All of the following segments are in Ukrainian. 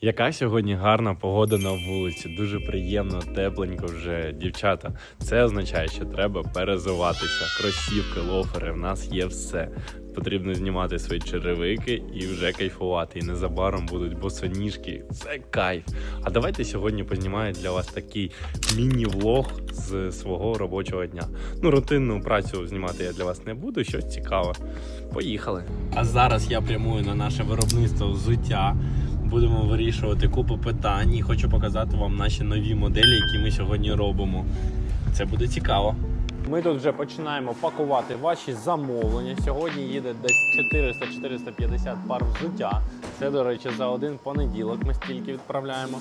Яка сьогодні гарна погода на вулиці, дуже приємно, тепленько вже дівчата. Це означає, що треба перезуватися. Кросівки, лофери, в нас є все. Потрібно знімати свої черевики і вже кайфувати. І незабаром будуть босоніжки. Це кайф. А давайте сьогодні познімаю для вас такий міні-влог з свого робочого дня. Ну, рутинну працю знімати я для вас не буду, щось цікаве. Поїхали. А зараз я прямую на наше виробництво взуття. Будемо вирішувати купу питань і хочу показати вам наші нові моделі, які ми сьогодні робимо. Це буде цікаво. Ми тут вже починаємо пакувати ваші замовлення. Сьогодні їде десь 400-450 пар взуття. Це, до речі, за один понеділок ми стільки відправляємо.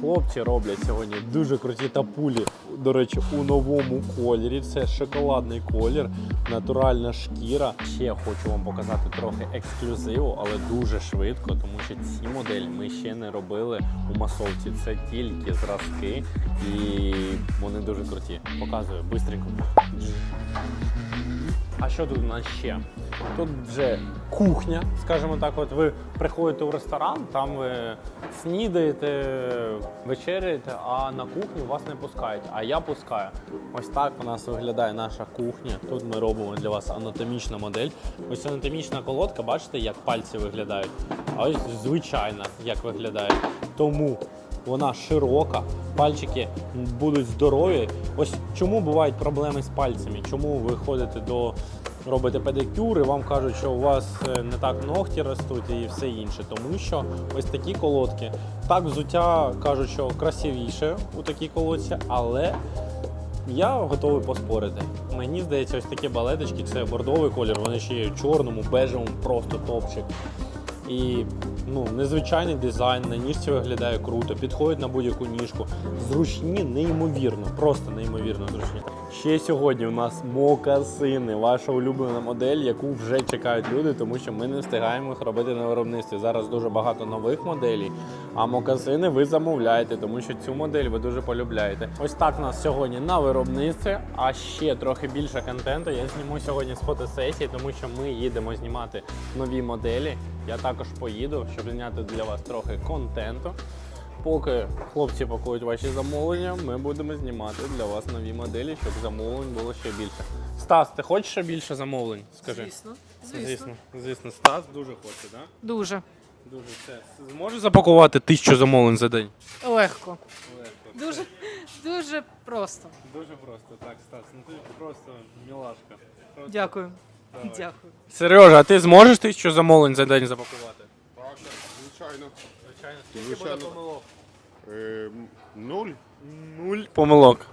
Хлопці роблять сьогодні дуже круті тапулі. До речі, у новому кольорі. Це шоколадний колір, натуральна шкіра. Ще хочу вам показати трохи ексклюзиву, але дуже швидко, тому що ці моделі ми ще не робили у масовці. Це тільки зразки, і вони дуже круті. Показую бистренько. А що тут у нас ще? Тут вже кухня, скажімо так, от ви приходите у ресторан, там ви снідаєте, вечеряєте, а на кухню вас не пускають. А я пускаю. Ось так у нас виглядає наша кухня. Тут ми робимо для вас анатомічна модель. Ось анатомічна колодка, бачите, як пальці виглядають. А ось звичайна, як виглядає. Тому вона широка, пальчики будуть здорові. Ось чому бувають проблеми з пальцями? Чому ви ходите до робите педикюр і вам кажуть, що у вас е, не так ногті ростуть і все інше. Тому що ось такі колодки. Так, взуття кажуть, що красивіше у такій колодці, але я готовий поспорити. Мені здається, ось такі балеточки це бордовий колір, вони ще є в чорному, бежевому, просто топчик. І ну, незвичайний дизайн, на ніжці виглядає круто, підходить на будь-яку ніжку. Зручні, неймовірно, просто неймовірно зручні. Ще сьогодні у нас мокасини, ваша улюблена модель, яку вже чекають люди, тому що ми не встигаємо їх робити на виробництві. Зараз дуже багато нових моделей, а мокасини ви замовляєте, тому що цю модель ви дуже полюбляєте. Ось так у нас сьогодні на виробництві, а ще трохи більше контенту. Я зніму сьогодні з фотосесії, тому що ми їдемо знімати нові моделі. Я також поїду, щоб зняти для вас трохи контенту. Поки хлопці пакують ваші замовлення, ми будемо знімати для вас нові моделі, щоб замовлень було ще більше. Стас, ти хочеш ще більше замовлень? Скажи. Звісно, звісно. звісно, звісно. Стас дуже хоче, так? Да? Дуже Дуже все. Зможеш запакувати тисячу замовлень за день? легко. Легко. Дуже, дуже просто. Дуже просто. Так, Стас, ну ти просто мілашка. Просто Дякую. давай. Дякую. Сережа, а ти зможеш тисячу замовлень за день запакувати? Так, звичайно. Звичайно. Скільки буде Звичайно. помилок? Е, нуль. Нуль помилок.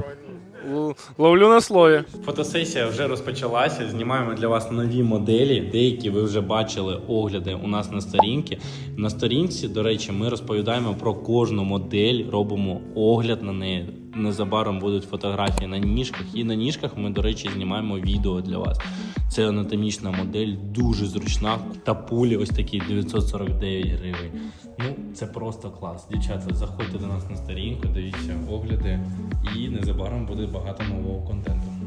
Л- Ловлю на слові. Фотосесія вже розпочалася. Знімаємо для вас нові моделі. Деякі ви вже бачили огляди у нас на сторінці. На сторінці, до речі, ми розповідаємо про кожну модель, робимо огляд на неї. Незабаром будуть фотографії на ніжках. І на ніжках ми, до речі, знімаємо відео для вас. Це анатомічна модель, дуже зручна. Та пулі ось такі 949 гривень. Ну, це просто клас. Дівчата, заходьте до нас на сторінку, дивіться огляди, і незабаром буде багато нового контенту.